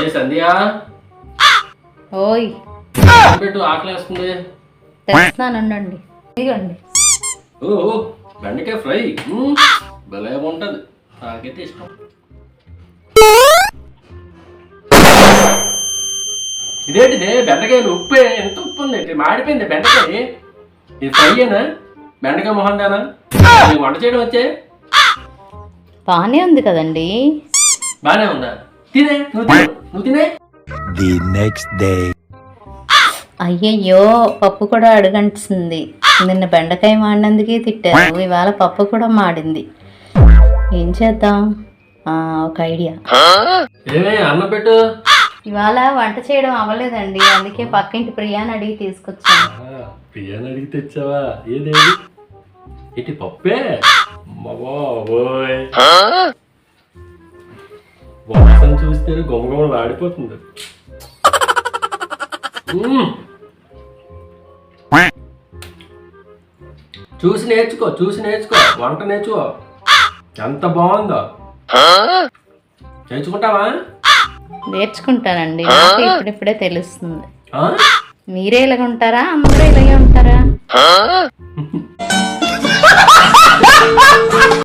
ఏ సంధ్యా? ఓయ్. పెట్టు ఆకలి వేస్తుంది. ఇదిగోండి. ఓ బెండకాయ ఫ్రై. భలే ఉంటది నాకైతే ఇష్టం. ఇదేంటిదే? బెండకాయలు ఉప్పే. ఎంత ఉప్పు ఉంది? మాడిపోయింది బెండకాయ. ఇది ఫ్రైయేనా బెండకాయ మొహందానా? నీకు వంట చేయడం వచ్చే? బాగానే ఉంది కదండి. బానే ఉందా? తినే నువ్వు తినే నువ్వు తినే. The next day. అయ్యయ్యో పప్పు కూడా అడుగంటుంది నిన్న బెండకాయ మాడినందుకే తిట్టారు. ఇవాళ పప్పు కూడా మాడింది. ఏం చేద్దాం? ఆ, ఒక ఐడియా. ఏమే అన్నం పెట్టు. ఇవాళ వంట చేయడం అవ్వలేదండి. అందుకే పక్కింటి ప్రియాని అడిగి తీసుకొచ్చాను. అడిగి తెచ్చావా? ఏదేది? ఇటు పప్పే? బాబోయ్ వాసన చూస్తే గుమగుమలు ఆడిపోతుంది. చూసి నేర్చుకో చూసి నేర్చుకో. వంట నేర్చుకో. ఎంత బాగుందో. నేర్చుకుంటావా? నేర్చుకుంటానండి. ఇప్పుడిప్పుడే తెలుస్తుంది. ఆ? మీరే ఇలాగ ఉంటారా? అందరూ ఇలాగే ఉంటారా?